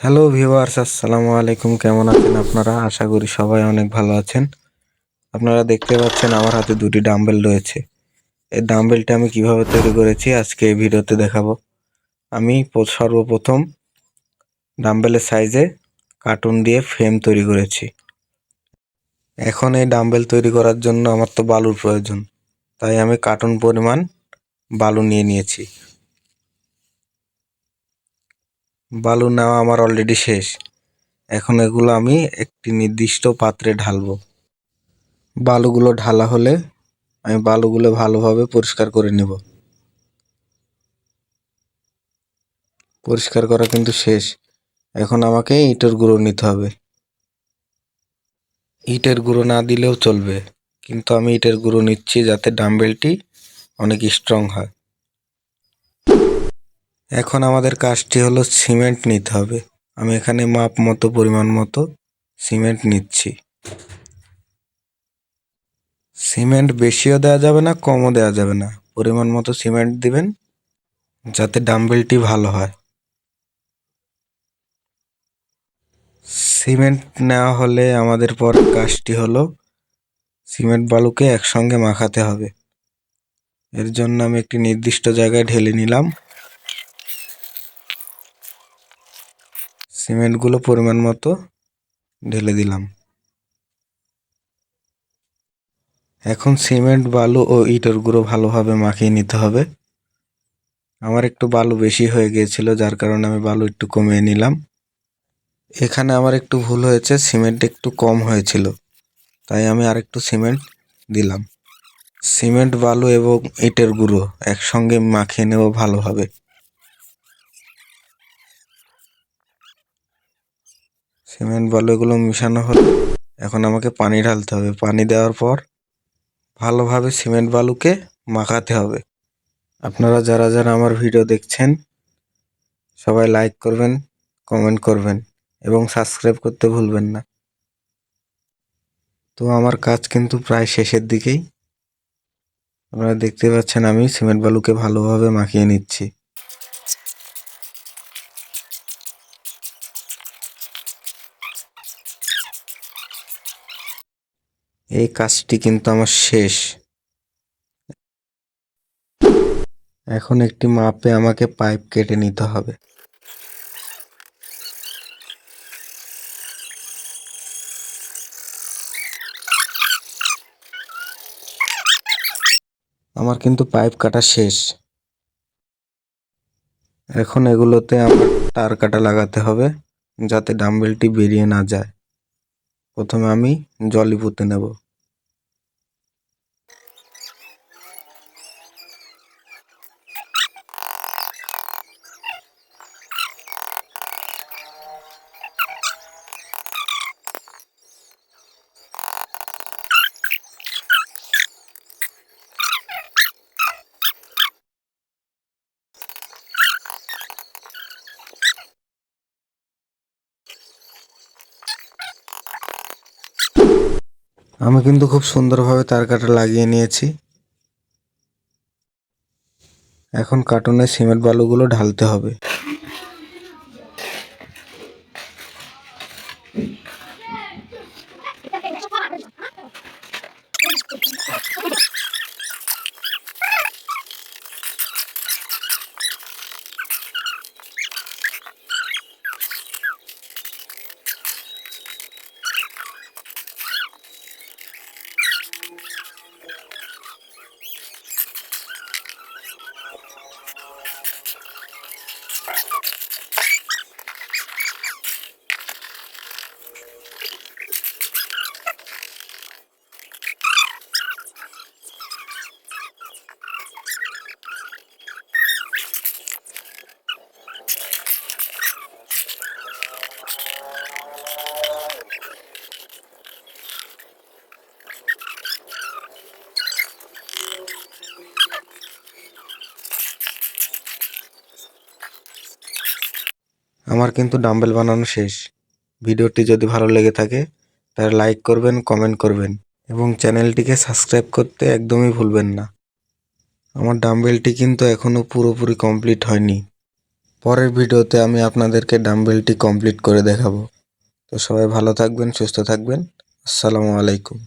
Hello viewers আসসালামু আলাইকুম। কেমন আছেন আপনারা? আশা করি সবাই অনেক ভালো আছেন। আপনারা দেখতে পাচ্ছেন আমার হাতে দুটি ডাম্বেল রয়েছে। এই ডাম্বেলটা আমি কীভাবে তৈরি করেছি আজকে এই ভিডিওতে দেখাবো। আমি সর্বপ্রথম ডাম্বেলের সাইজে কার্টুন দিয়ে ফ্রেম তৈরি করেছি। এখন এই ডাম্বেল তৈরি করার জন্য আমার তো বালুর প্রয়োজন। তাই আমি কার্টুন পরিমাণ বালু নিয়ে নিয়েছি। বালু নেওয়া আমার অলরেডি শেষ। এখন এগুলো আমি একটি নির্দিষ্ট পাত্রে ঢালবো। বালুগুলো ঢালা হলে আমি বালুগুলো ভালোভাবে পরিষ্কার করে নেব। পরিষ্কার করা কিন্তু শেষ। এখন আমাকে ইটের গুঁড়ো নিতে হবে। ইটের গুঁড়ো না দিলেও চলবে। কিন্তু আমি ইটের গুঁড়ো নিচ্ছি যাতে ডাম্বেলটি অনেক স্ট্রং হয়। এখন আমাদের কাজটি হলো সিমেন্ট নিতে হবে। আমি এখানে মাপ মতো, পরিমাণ মতো সিমেন্ট নিচ্ছি। সিমেন্ট বেশিও দেওয়া যাবে না, কমও দেওয়া যাবে না। পরিমাণ মতো সিমেন্ট দিবেন, যাতে ডাম্বেলটি ভালো হয়। সিমেন্ট নেওয়া হলে আমাদের পর কাজটি হলো সিমেন্ট বালুকে একসঙ্গে মাখাতে হবে। এর জন্য আমি একটি নির্দিষ্ট জায়গায় ঢেলে নিলাম। সিমেন্টগুলো পরিমাণ মতো ঢেলে দিলাম। এখন সিমেন্ট, বালু ও ইটের গুঁড়ো ভালোভাবে মাখিয়ে নিতে হবে। আমার একটু বালু বেশি হয়ে গিয়েছিল, যার কারণে আমি বালু একটু কমিয়ে নিলাম। এখানে আমার একটু ভুল হয়েছে, সিমেন্ট একটু কম হয়েছিল, তাই আমি আরেকটু সিমেন্ট দিলাম। সিমেন্ট, বালু এবং ইটের গুঁড়ো একসঙ্গে মাখিয়ে নেব ভালোভাবে। সিমেন্ট বালু এগুলো মিশানো হলো। এখন আমাকে পানি ঢালতে হবে। পানি দেওয়ার পর ভালোভাবে সিমেন্ট বালুকে মাখাতে হবে। আপনারা যারা যারা আমার ভিডিও দেখছেন, সবাই লাইক করবেন কমেন্ট করবেন এবং সাবস্ক্রাইব করতে ভুলবেন না। তো আমার কাজ কিন্তু প্রায় শেষের দিকেই। আপনারা দেখতে পাচ্ছেন আমি সিমেন্ট বালুকে ভালোভাবে মাখিয়ে নিচ্ছি। এই কাজটি কিন্তু আমার শেষ। এখন একটি মাপে আমাকে পাইপ কেটে নিতে হবে। আমার কিন্তু পাইপ কাটা শেষ। এখন এগুলোতে আমার তার কাটা লাগাতে হবে যাতে ডাম্বেলটি বেরিয়ে না যায়। প্রথমে আমি জলি নেব। আমি কিন্তু খুব সুন্দরভাবে তার কাটা লাগিয়ে নিয়েছি। এখন কার্টুনে সিমেন্ট বালুগুলো ঢালতে হবে। আমার কিন্তু ডাম্বেল বানানো শেষ। ভিডিওটি যদি ভালো লেগে থাকে, তাহলে লাইক করবেন কমেন্ট করবেন। এবং চ্যানেলটিকে সাবস্ক্রাইব করতে একদমই ভুলবেন না। আমার ডাম্বেলটি কিন্তু এখনও পুরোপুরি কমপ্লিট হয়নি। পরের ভিডিওতে আমি আপনাদেরকে ডাম্বেলটি কমপ্লিট করে দেখাবো। তো সবাই ভালো থাকবেন, সুস্থ থাকবেন। আসসালামু আলাইকুম।